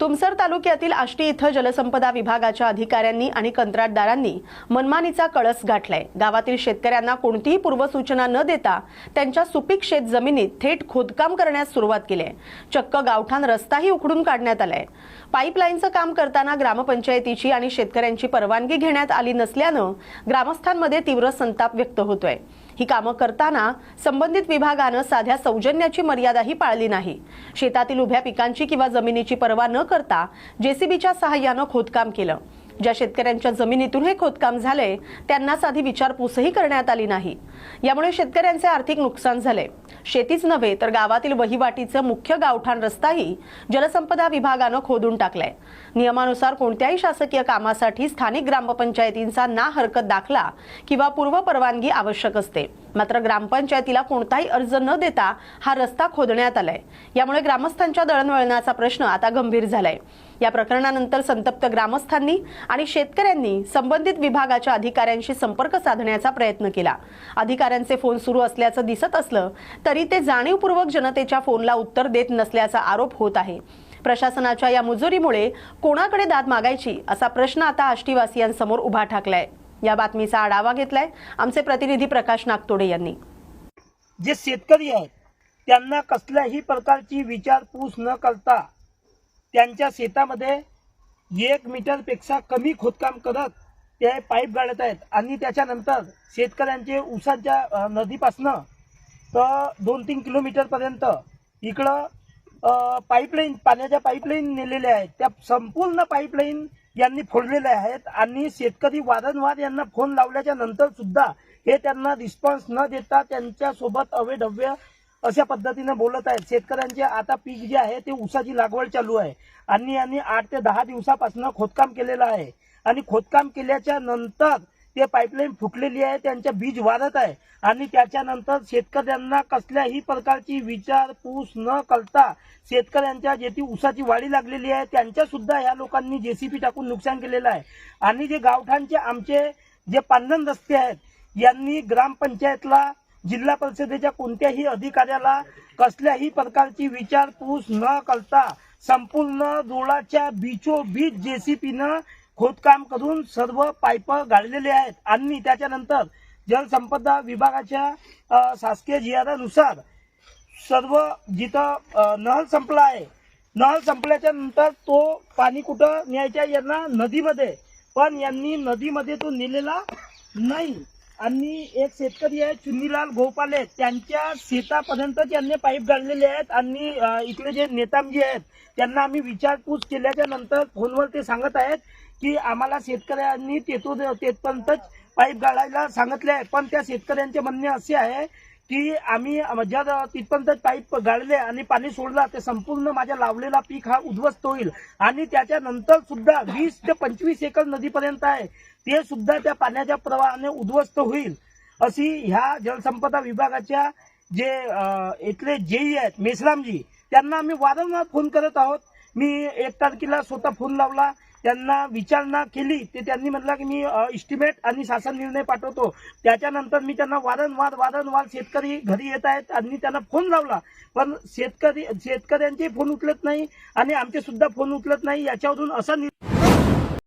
तुमसर तालुक्यातील आष्टी इथं जलसंपदा विभागाच्या अधिकाऱ्यांनी आणि कंत्राटदारांनी मनमानीचा कळस गाठलाय. गावातील शेतकऱ्यांना कोणतीही पूर्वसूचना न देता त्यांच्या सुपीक शेत जमिनीत थेट खोदकाम करण्यास सुरुवात केली आहे चक्क गावठाण रस्ताही उखडून काढण्यात आलाय. पाईपलाईनचं काम करताना ग्रामपंचायतीची आणि शेतकऱ्यांची परवानगी घेण्यात आली नसल्यानं ग्रामस्थांमध्ये तीव्र संताप व्यक्त होतोय. ही कामं करताना संबंधित विभागानं साध्या सौजन्याची मर्यादाही पाळली नाही. शेतातील उभ्या पिकांची किंवा जमिनीची पर्वा न करता जेसीबीच्या सहाय्यानं खोदकाम केलं. ज्या शेतकऱ्यांच्या जमिनीतून हे खोदकाम झालंय त्यांना साधी विचारपूसही करण्यात आली नाही. यामुळे शेतकऱ्यांचे आर्थिक नुकसान झाले. शेतीच नव्हे तर गावातील वहिवाटीचं मुख्य गावठाण रस्ताही जलसंपदा विभागानं खोदून टाकलाय. नियमानुसार कोणत्याही शासकीय कामासाठी स्थानिक ग्रामपंचायतींचा ना हरकत दाखला किंवा पूर्व परवानगी आवश्यक असते. मात्र ग्रामपंचायतीला कोणताही अर्ज न देता हा रस्ता खोदण्यात आलाय. यामुळे ग्रामस्थांच्या दळणवळणाचा प्रश्न आता गंभीर झालाय. या प्रकरणानंतर संतप्त ग्रामस्थांनी आणि शेतकऱ्यांनी संबंधित विभागाच्या अधिकाऱ्यांशी संपर्क साधण्याचा प्रयत्न केला. अधिकाऱ्यांचे फोन सुरू असल्याचं दिसत असलं तरी ते जाणीवपूर्वक जनतेच्या फोनला उत्तर देत नसल्याचा आरोप होत आहे. प्रशासनाच्या या मुजोरीमुळे कोणाकडे दाद मागायची असा प्रश्न आता आष्टीवासियांसमोर उभा ठाकलाय. या बातमीचा आढावा घेतलाय आमचे प्रतिनिधी प्रकाश नागतोडे यांनी. जे शेतकरी आहेत त्यांना कसल्याही प्रकारची विचारपूस न करता त्यांच्या शेतामध्ये एक मीटरपेक्षा कमी खोदकाम करत ते पाईप गाळत आहेत. आणि त्याच्यानंतर शेतकऱ्यांचे ऊसाच्या नदीपासनं तर दोन तीन किलोमीटरपर्यंत इकडं पाईपलाईन पाण्याच्या पाईपलाईन नेलेल्या आहेत. त्या संपूर्ण पाईपलाईन यांनी फोडलेल्या आहेत आणि शेतकरी वारंवार यांना फोन लावल्याच्या नंतर सुद्धा हे त्यांना रिस्पॉन्स न देता त्यांच्यासोबत अवेढव्य अशा पद्धतीने बोलत आहेत. शेतकऱ्यांचे आता पीक जे आहे ते ऊसाची लागवड चालू आहे. आणि यांनी आठ ते दहा दिवसापासून खोदकाम केलेलं आहे. आणि खोदकाम केल्याच्यानंतर ते पाईपलाईन फुटलेली आहे त्यांच्या बीज वाढत आहे. आणि त्याच्यानंतर शेतकऱ्यांना कसल्याही प्रकारची विचारपूस न करता शेतकऱ्यांच्या जे ती ऊसाची वाढी लागलेली आहे त्यांच्या सुद्धा ह्या लोकांनी जेसीबी टाकून नुकसान केलेलं आहे. आणि जे गावठाणचे आमचे जे पांढन रस्ते आहेत यांनी ग्रामपंचायतला जिल्हा परिषदेच्या कोणत्याही अधिकाऱ्याला कसल्याही प्रकारची विचारपूस न करता संपूर्ण रोडाच्या बीचो बीच जेसीपीनं खोदकाम करून सर्व पाईप गाळलेले आहेत. आणि त्याच्यानंतर जलसंपदा विभागाच्या शासकीय जिआरानुसार सर्व जिथं अ, नहर संपला आहे नहर संपल्याच्या नंतर तो पाणी कुठं न्यायच्या? यांना नदीमध्ये. पण यांनी नदीमध्ये तो नेलेला नाही. आणि एक शेतकरी आहे चुन्नीलाल गोपाले. त्यांच्या शेतापर्यंत त्यांनी पाईप गाडलेले आहेत आणि इकडे जे नेतामजी आहेत त्यांना आम्ही विचारपूस केल्याच्यानंतर फोनवर ते सांगत आहेत की आम्हाला शेतकऱ्यांनी तेथून तेथपर्यंतच पाईप गाळायला सांगितले आहे पण त्या शेतकऱ्यांचे म्हणणे असे आहे की आम्ही ज्या तिथपर्यंत पाईप गाळले आणि पाणी सोडला ते संपूर्ण माझ्या लावलेला पीक हा उद्ध्वस्त होईल. आणि त्याच्यानंतर सुद्धा वीस ते पंचवीस एकर नदीपर्यंत आहे. ते सुद्धा त्या पाण्याच्या प्रवाहाने उद्ध्वस्त होईल. अशी ह्या जलसंपदा विभागाच्या जे इथले जेई आहेत मेसरामजी त्यांना आम्ही वारंवार फोन करत आहोत. मी एक तारखेला स्वतः फोन लावला. त्यांना विचारणा केली ते त्यांनी म्हटलं की मी इस्टिमेट आणि शासन निर्णय पाठवतो. त्याच्यानंतर मी त्यांना वारंवार वारंवार शेतकरी घरी येत आहेत आणि त्यांना फोन लावला. पण शेतकरी शेतकऱ्यांचे फोन उचलत नाही आणि आमचे सुद्धा फोन उचलत नाही. याच्यावरून असा निर्णय